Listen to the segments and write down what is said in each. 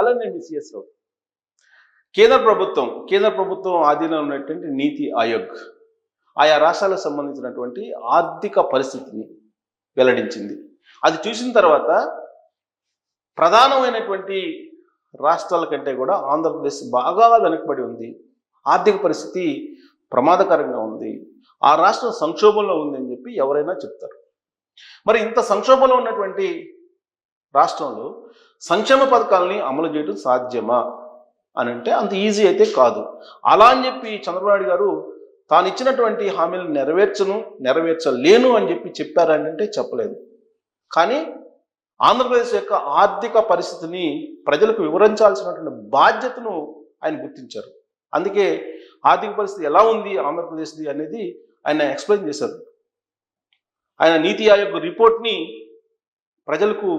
అలానే మీ సిఎస్ రావు కేంద్ర ప్రభుత్వం కేంద్ర ప్రభుత్వం ఆధీనంలో ఉన్నటువంటి నీతి ఆయోగ్ ఆయా రాష్ట్రాలకు సంబంధించినటువంటి ఆర్థిక పరిస్థితిని వెల్లడించింది. అది చూసిన తర్వాత ప్రధానమైనటువంటి రాష్ట్రాల కంటే కూడా ఆంధ్రప్రదేశ్ బాగా వెనుకబడి ఉంది. ఆర్థిక పరిస్థితి ప్రమాదకరంగా ఉంది. ఆ రాష్ట్రం సంక్షోభంలో ఉంది అని చెప్పి ఎవరైనా చెప్తారు. మరి ఇంత సంక్షోభంలో ఉన్నటువంటి రాష్ట్రంలో సంక్షేమ పథకాలని అమలు చేయడం సాధ్యమా అని అంటే అంత ఈజీ అయితే కాదు. అలా అని చెప్పి చంద్రబాబు నాయుడు గారు తాను ఇచ్చినటువంటి హామీలు నెరవేర్చను నెరవేర్చలేను అని చెప్పి చెప్పారని అంటే చెప్పలేదు. కానీ ఆంధ్రప్రదేశ్ యొక్క ఆర్థిక పరిస్థితిని ప్రజలకు వివరించాల్సినటువంటి బాధ్యతను ఆయన గుర్తించారు. అందుకే ఆర్థిక పరిస్థితి ఎలా ఉంది ఆంధ్రప్రదేశ్ది అనేది ఆయన ఎక్స్ప్లెయిన్ చేశారు. ఆయన నీతి ఆయోగ్ రిపోర్ట్ని ప్రజలకు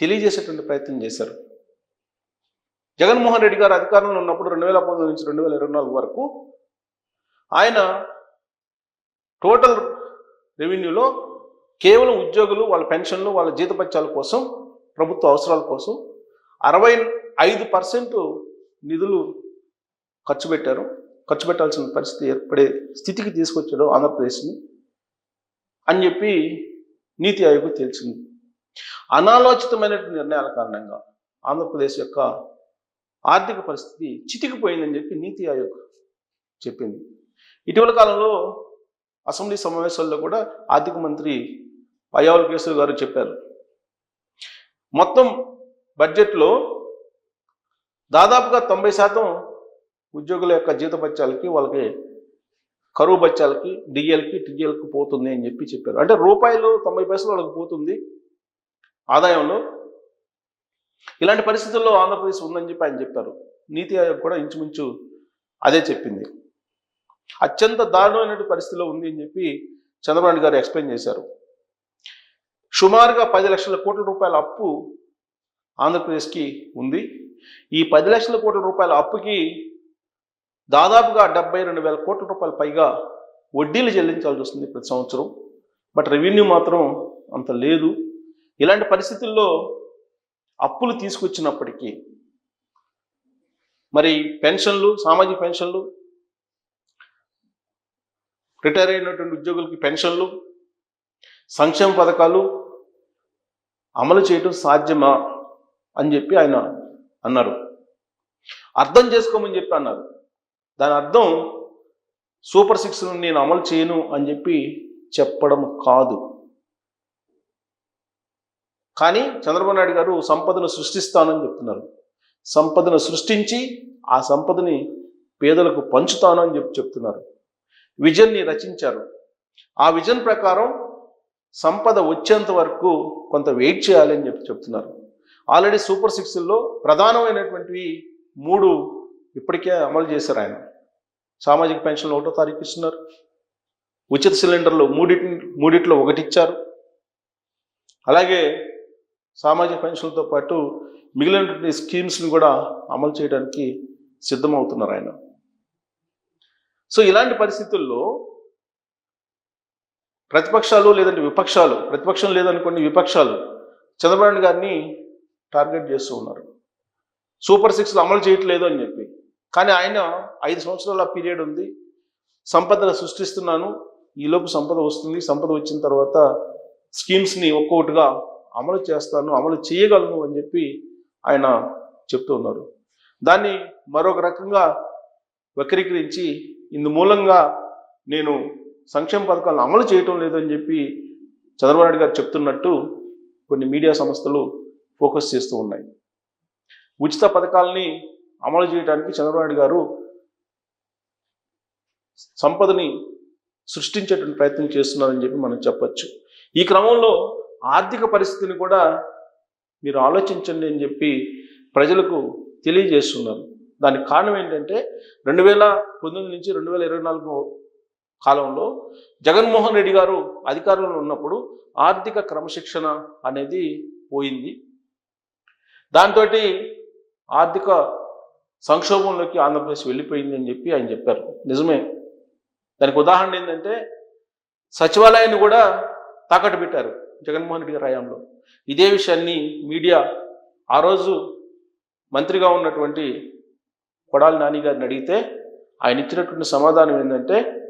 తెలియజేసేటువంటి ప్రయత్నం చేశారు. జగన్మోహన్ రెడ్డి గారు అధికారంలో ఉన్నప్పుడు రెండు వేల పంతొమ్మిది నుంచి రెండు వేల ఇరవై నాలుగు వరకు ఆయన టోటల్ రెవెన్యూలో కేవలం ఉద్యోగులు వాళ్ళ పెన్షన్లు వాళ్ళ జీతపత్యాల కోసం ప్రభుత్వ అవసరాల కోసం అరవై ఐదు పర్సెంట్ నిధులు ఖర్చు పెట్టారు. ఖర్చు పెట్టాల్సిన పరిస్థితి ఏర్పడే స్థితికి తీసుకొచ్చాడు ఆంధ్రప్రదేశ్ని అని చెప్పి నీతి ఆయోగ్ తెలిసింది అనాలోచితమైన నిర్ణయాల కారణంగా ఆంధ్రప్రదేశ్ యొక్క ఆర్థిక పరిస్థితి చితికిపోయిందని చెప్పి నీతి ఆయోగ్ చెప్పింది. ఇటీవల కాలంలో అసెంబ్లీ సమావేశాల్లో కూడా ఆర్థిక మంత్రి పయ్యావుల కేశవ్ గారు చెప్పారు. మొత్తం బడ్జెట్లో దాదాపుగా తొంభై శాతం ఉద్యోగుల యొక్క జీతభత్యాలకి వాళ్ళకి కరువు బత్యాలకి డిఎల్కి టిఎల్కి పోతుంది అని చెప్పి చెప్పారు. అంటే రూపాయలు తొంభై పైసలు వాళ్ళకి పోతుంది. ఆదాయంలో ఇలాంటి పరిస్థితుల్లో ఆంధ్రప్రదేశ్ ఉందని చెప్పి ఆయన చెప్పారు. నీతి ఆయోగ్ కూడా ఇంచుమించు అదే చెప్పింది. అత్యంత దారుణమైనటువంటి పరిస్థితిలో ఉంది అని చెప్పి చంద్రబాబు గారు ఎక్స్ప్లెయిన్ చేశారు. సుమారుగా పది లక్షల కోట్ల రూపాయల అప్పు ఆంధ్రప్రదేశ్కి ఉంది. ఈ పది లక్షల కోట్ల రూపాయల అప్పుకి దాదాపుగా డెబ్బై రెండు వేల కోట్ల రూపాయల పైగా వడ్డీలు చెల్లించాల్సి వస్తుంది ప్రతి సంవత్సరం. బట్ రెవెన్యూ మాత్రం అంత లేదు. ఇలాంటి పరిస్థితుల్లో అప్పులు తీసుకొచ్చినప్పటికీ మరి పెన్షన్లు సామాజిక పెన్షన్లు రిటైర్ అయినటువంటి ఉద్యోగులకి పెన్షన్లు సంక్షేమ పథకాలు అమలు చేయడం సాధ్యమా అని చెప్పి ఆయన అన్నారు. అర్థం చేసుకోమని చెప్పి అన్నారు. దాని అర్థం సూపర్ సిక్స్ నేను అమలు చేయను అని చెప్పి చెప్పడం కాదు. కానీ చంద్రబాబు నాయుడు గారు సంపదను సృష్టిస్తానని చెప్తున్నారు. సంపదను సృష్టించి ఆ సంపదని పేదలకు పంచుతాను అని చెప్పి చెప్తున్నారు. విజన్ని రచించారు. ఆ విజన్ ప్రకారం సంపద వచ్చేంత వరకు కొంత వెయిట్ చేయాలి అని చెప్పి చెప్తున్నారు. ఆల్రెడీ సూపర్ సిక్స్లో ప్రధానమైనటువంటివి మూడు ఇప్పటికే అమలు చేశారు ఆయన. సామాజిక పెన్షన్లు ఒకటో తారీఖు ఇస్తున్నారు. ఉచిత సిలిండర్లు మూడింటి మూడిట్లో ఒకటి ఇచ్చారు. అలాగే సామాజిక పెన్షన్లతో పాటు మిగిలినటువంటి స్కీమ్స్ని కూడా అమలు చేయడానికి సిద్ధమవుతున్నారు ఆయన. సో ఇలాంటి పరిస్థితుల్లో ప్రతిపక్షాలు లేదంటే విపక్షాలు ప్రతిపక్షం లేదనుకోండి విపక్షాలు చంద్రబాబు గారిని టార్గెట్ చేస్తూ ఉన్నారు. సూపర్ సిక్స్లు అమలు చేయట్లేదు అని చెప్పి. కానీ ఆయన ఐదు సంవత్సరాల పీరియడ్ ఉంది. సంపద సృష్టిస్తున్నాను. ఈలోపు సంపద వస్తుంది. సంపద వచ్చిన తర్వాత స్కీమ్స్ని ఒక్కొక్కటిగా అమలు చేస్తాను అమలు చేయగలను అని చెప్పి ఆయన చెప్తూ ఉన్నారు. దాన్ని మరొక రకంగా వక్రీకరించి ఇందు మూలంగా నేను సంక్షేమ పథకాలను అమలు చేయటం లేదని చెప్పి చంద్రబాబు నాయుడు గారు చెప్తున్నట్టు కొన్ని మీడియా సంస్థలు ఫోకస్ చేస్తూ ఉన్నాయి. ఉచిత పథకాలని అమలు చేయడానికి చంద్రబాబు నాయుడు గారు సంపదని సృష్టించేటువంటి ప్రయత్నం చేస్తున్నారని చెప్పి మనం చెప్పచ్చు. ఈ క్రమంలో ఆర్థిక పరిస్థితిని కూడా మీరు ఆలోచించండి అని చెప్పి ప్రజలకు తెలియజేస్తున్నారు. దానికి కారణం ఏంటంటే రెండు వేల పంతొమ్మిది నుంచి రెండు వేల ఇరవై నాలుగు కాలంలో జగన్మోహన్ రెడ్డి గారు అధికారంలో ఉన్నప్పుడు ఆర్థిక క్రమశిక్షణ అనేది పోయింది. దాంతో ఆర్థిక సంక్షోభంలోకి ఆంధ్రప్రదేశ్ వెళ్ళిపోయింది అని చెప్పి ఆయన చెప్పారు. నిజమే. దానికి ఉదాహరణ ఏంటంటే సచివాలయాన్ని కూడా తాకట్టు పెట్టారు. జగన్మోహన్ రెడ్డి గారి హయాంలో ఇదే విషయాన్ని మీడియా ఆ రోజు మంత్రిగా ఉన్నటువంటి కొడాలి నాని గారిని అడిగితే ఆయన ఇచ్చినటువంటి సమాధానం ఏంటంటే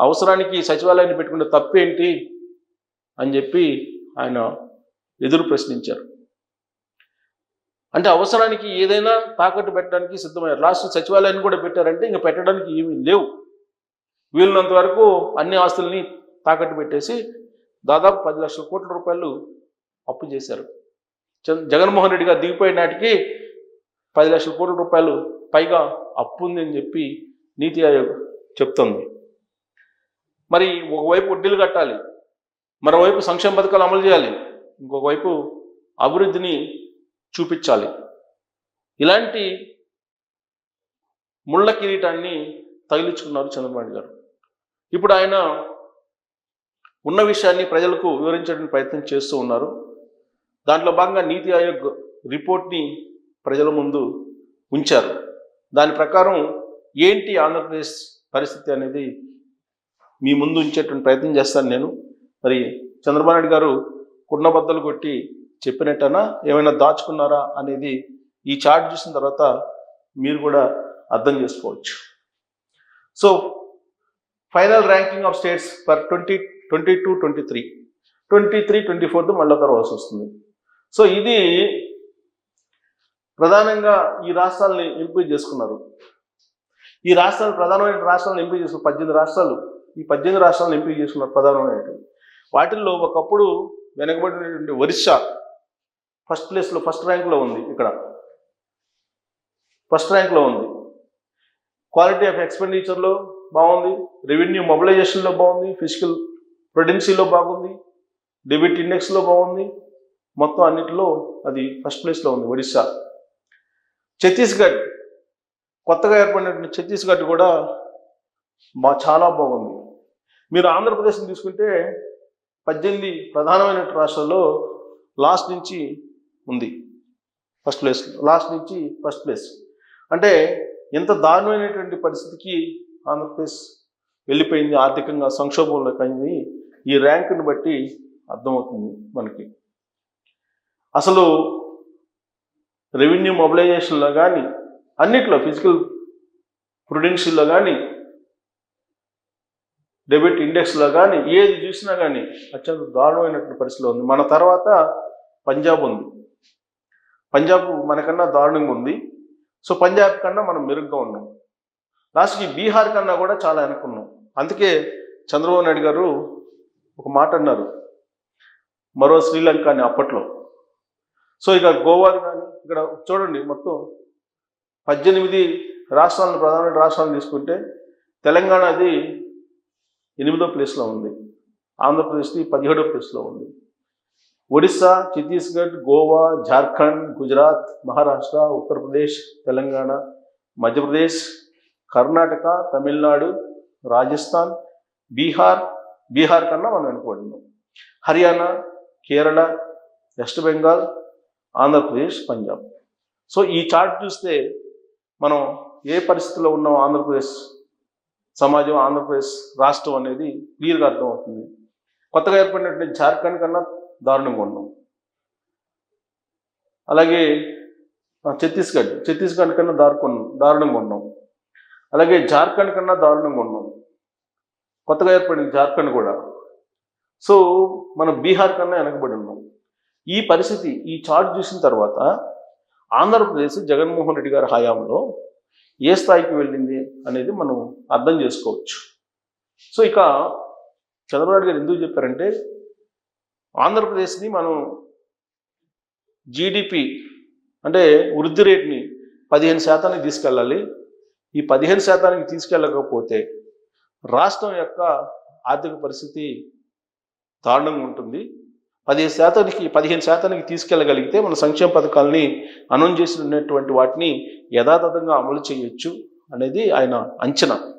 అవసరానికి సచివాలయాన్ని పెట్టుకున్న తప్పేంటి? అని చెప్పి ఆయన ఎదురు ప్రశ్నించారు. అంటే అవసరానికి ఏదైనా తాకట్టు పెట్టడానికి సిద్ధమయ్యారు. లాస్ట్ సచివాలయాన్ని కూడా పెట్టారంటే ఇంకా పెట్టడానికి ఏమీ లేవు. వీలున్నంత వరకు అన్ని ఆస్తుల్ని తాకట్టు పెట్టేసి దాదాపు పది లక్షల కోట్ల రూపాయలు అప్పు చేశారు. చంద్ర- జగన్మోహన్ రెడ్డి గారు దిగిపోయిన నాటికి పది లక్షల కోట్ల రూపాయలు పైగా అప్పు ఉంది అని చెప్పి నీతి ఆయోగ్ చెప్తుంది. మరి ఒకవైపు వడ్డీలు కట్టాలి మరోవైపు సంక్షేమ పథకాలు అమలు చేయాలి ఇంకొక వైపు అభివృద్ధిని చూపించాలి. ఇలాంటి ముళ్ళ కిరీటాన్ని తగిలించుకున్నారు చంద్రబాబు గారు. ఇప్పుడు ఆయన ఉన్న విషయాన్ని ప్రజలకు వివరించడానికి ప్రయత్నం చేస్తూ ఉన్నారు. దాంట్లో భాగంగా నీతి ఆయోగ్ రిపోర్ట్ని ప్రజల ముందు ఉంచారు. దాని ప్రకారం ఏంటి ఆంధ్రప్రదేశ్ పరిస్థితి అనేది మీ ముందు ఉంచేటువంటి ప్రయత్నం చేస్తాను నేను. మరి చంద్రబాబు నాయుడు గారు కుండబద్దలు కొట్టి చెప్పినట్టనా ఏమైనా దాచుకున్నారా అనేది ఈ చార్ట్ చూసిన తర్వాత మీరు కూడా అర్థం చేసుకోవచ్చు. So final ranking of states for twenty twenty two twenty three. Twenty three twenty fourth మళ్ళీ తర్వాత వస్తుంది. సో ఇది ప్రధానంగా ఈ రాష్ట్రాలని ఎంపిక చేసుకున్నారు. ఈ రాష్ట్రాలు ప్రధానమైన రాష్ట్రాలను ఎంపిక చేసుకున్నారు పద్దెనిమిది రాష్ట్రాలు ఈ పద్దెనిమిది రాష్ట్రాలను ఎంపిక చేసుకున్నారు ప్రధానమైనటువంటి వాటిల్లో ఒకప్పుడు వెనకబడినటువంటి ఒరిస్సా ఫస్ట్ ప్లేస్లో ఫస్ట్ ర్యాంక్లో ఉంది ఇక్కడ. ఫస్ట్ ర్యాంక్లో ఉంది. క్వాలిటీ ఆఫ్ ఎక్స్పెండిచర్లో బాగుంది. రెవెన్యూ మొబిలైజేషన్లో బాగుంది. ఫిజికల్ ప్రెడెన్సీలో బాగుంది డెబిట్ ఇండెక్స్లో బాగుంది మొత్తం అన్నిటిలో అది ఫస్ట్ ప్లేస్లో ఉంది ఒడిశా ఛత్తీస్గఢ్ కొత్తగా ఏర్పడినటువంటి ఛత్తీస్గఢ్ కూడా మా చాలా బాగుంది. మీరు ఆంధ్రప్రదేశ్ని తీసుకుంటే పద్దెనిమిది ప్రధానమైన రాష్ట్రాల్లో లాస్ట్ నుంచి ఉంది. ఫస్ట్ ప్లేస్ లాస్ట్ నుంచి ఫస్ట్ ప్లేస్ అంటే ఎంత దారుణమైనటువంటి పరిస్థితికి ఆంధ్రప్రదేశ్ వెళ్ళిపోయింది ఆర్థికంగా సంక్షోభంలో కలిగి ఈ ర్యాంకుని బట్టి అర్థమవుతుంది మనకి. అసలు రెవెన్యూ మొబిలైజేషన్లో కానీ అన్నిట్లో ఫిజికల్ ప్రొడెన్షియల్లో కానీ డెబిట్ ఇండెక్స్లో కానీ ఏది చూసినా కానీ అత్యంత దారుణమైనటువంటి పరిస్థితిలో ఉంది. మన తర్వాత పంజాబ్ ఉంది. పంజాబ్ మనకన్నా దారుణంగా ఉంది. సో పంజాబ్ కన్నా మనం మెరుగ్గా ఉన్నాం. లాస్ట్కి బీహార్ కన్నా కూడా చాలా వెనుకున్నాం అందుకే చంద్రబాబు నాయుడు గారు ఒక మాట అన్నారు. మరో శ్రీలంక అని అప్పట్లో. సో ఇక గోవా కానీ ఇక్కడ చూడండి మొత్తం పద్దెనిమిది రాష్ట్రాలను ప్రధానమైన రాష్ట్రాలను తీసుకుంటే తెలంగాణది ఎనిమిదో ప్లేస్లో ఉంది. ఆంధ్రప్రదేశ్ది పదిహేడో ప్లేస్లో ఉంది. ఒడిస్సా ఛత్తీస్గఢ్ గోవా జార్ఖండ్ గుజరాత్ మహారాష్ట్ర ఉత్తరప్రదేశ్ తెలంగాణ మధ్యప్రదేశ్ కర్ణాటక తమిళనాడు రాజస్థాన్ బీహార్ బీహార్ కన్నా మనం వెనుకబడినాం హర్యానా కేరళ వెస్ట్ బెంగాల్ ఆంధ్రప్రదేశ్ పంజాబ్. సో ఈ చార్ట్ చూస్తే మనం ఏ పరిస్థితిలో ఉన్నాం? ఆంధ్రప్రదేశ్ సమాజం ఆంధ్రప్రదేశ్ రాష్ట్రం అనేది క్లియర్గా అర్థమవుతుంది. కొత్తగా ఏర్పడినటువంటి జార్ఖండ్ కన్నా దారుణంగా ఉన్నాం. అలాగే ఛత్తీస్గఢ్. ఛత్తీస్గఢ్ కన్నా దారుణం దారుణంగా ఉన్నాం. అలాగే జార్ఖండ్ కన్నా దారుణంగా ఉన్నాం. కొత్తగా ఏర్పడిన జార్ఖండ్ కూడా. సో మనం బీహార్ కన్నా వెనకబడి ఉన్నాం. ఈ పరిస్థితి ఈ చార్ట్ చూసిన తర్వాత ఆంధ్రప్రదేశ్ జగన్మోహన్ రెడ్డి గారి హయాంలో ఏ స్థాయికి వెళ్ళింది అనేది మనం అర్థం చేసుకోవచ్చు. సో ఇక చంద్రబాబు గారు ఎందుకు చెప్పారంటే ఆంధ్రప్రదేశ్ని మనం జీడిపి అంటే వృద్ధి రేట్ని పదిహేను శాతానికి తీసుకెళ్ళాలి. ఈ పదిహేను శాతానికి తీసుకెళ్ళకపోతే రాష్ట్రం యొక్క ఆర్థిక పరిస్థితి దారుణంగా ఉంటుంది. పదిహేను శాతానికి పదిహేను శాతానికి తీసుకెళ్ళగలిగితే మన సంక్షేమ పథకాలని అనౌన్స్ ఉన్నటువంటి వాటిని యథాతథంగా అమలు చేయొచ్చు అనేది ఆయన అంచనా.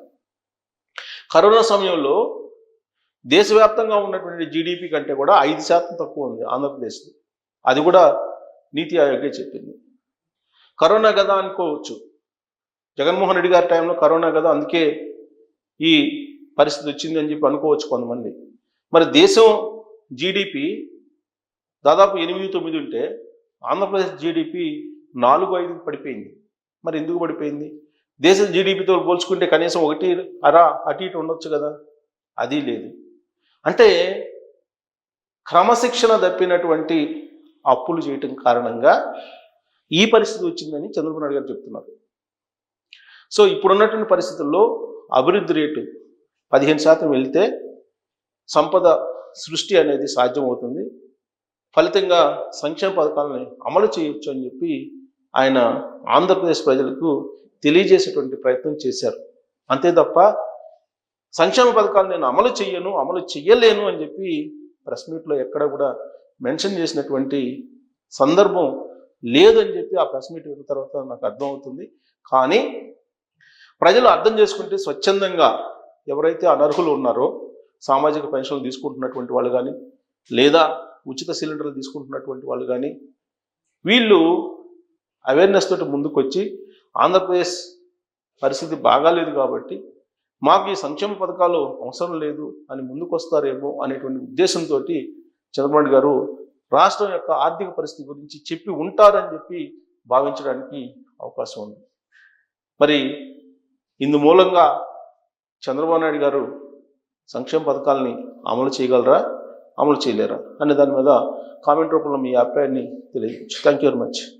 కరోనా సమయంలో దేశవ్యాప్తంగా ఉన్నటువంటి జీడిపి కంటే కూడా ఐదు శాతం తక్కువ ఉంది ఆంధ్రప్రదేశ్ అది కూడా నీతి ఆయోగే చెప్పింది. కరోనా కదా అనుకోవచ్చు. జగన్మోహన్ రెడ్డి గారి టైంలో కరోనా కదా అందుకే ఈ పరిస్థితి వచ్చింది అని చెప్పి అనుకోవచ్చు కొంతమంది. మరి దేశం జీడిపి దాదాపు ఎనిమిది తొమ్మిది ఉంటే ఆంధ్రప్రదేశ్ జీడిపి నాలుగు ఐదుకి పడిపోయింది. మరి ఎందుకు పడిపోయింది? దేశ జీడిపితో పోల్చుకుంటే కనీసం ఒకటి అరా అటు ఇటు ఉండొచ్చు కదా? అది లేదు. అంటే క్రమశిక్షణ తప్పినటువంటి అప్పులు చేయటం కారణంగా ఈ పరిస్థితి వచ్చిందని చంద్రబాబు నాయుడు గారు చెప్తున్నారు. సో ఇప్పుడున్నటువంటి పరిస్థితుల్లో అభివృద్ధి రేటు పదిహేను శాతం వెళితే సంపద సృష్టి అనేది సాధ్యమవుతుంది. ఫలితంగా సంక్షేమ పథకాలని అమలు చేయొచ్చు అని చెప్పి ఆయన ఆంధ్రప్రదేశ్ ప్రజలకు తెలియజేసేటువంటి ప్రయత్నం చేశారు. అంతే తప్ప సంక్షేమ పథకాలు నేను అమలు చెయ్యను అమలు చెయ్యలేను అని చెప్పి ప్రెస్ మీట్లో ఎక్కడ కూడా మెన్షన్ చేసినటువంటి సందర్భం లేదని చెప్పి ఆ ప్రెస్ మీట్ విన్న తర్వాత నాకు అర్థమవుతుంది. కానీ ప్రజలు అర్థం చేసుకుంటే స్వచ్ఛందంగా ఎవరైతే అనర్హులు ఉన్నారో సామాజిక పెన్షన్లు తీసుకుంటున్నటువంటి వాళ్ళు కానీ లేదా ఉచిత సిలిండర్లు తీసుకుంటున్నటువంటి వాళ్ళు కానీ వీళ్ళు అవేర్నెస్ తోటి ముందుకొచ్చి ఆంధ్రప్రదేశ్ పరిస్థితి బాగాలేదు కాబట్టి మాకు ఈ సంక్షేమ పథకాలు అవసరం లేదు అని ముందుకొస్తారేమో అనేటువంటి ఉద్దేశంతో చంద్రబాబు గారు రాష్ట్రం యొక్క ఆర్థిక పరిస్థితి గురించి చెప్పి ఉంటారని చెప్పి భావించడానికి అవకాశం ఉంది. మరి ఇందు మూలంగా చంద్రబాబు నాయుడు గారు సంక్షేమ పథకాలని అమలు చేయగలరా? అమలు చేయలేరా? అనే దాని మీద కామెంట్ రూపంలో మీ అభిప్రాయాన్ని తెలియజేయచ్చు. Thank you very much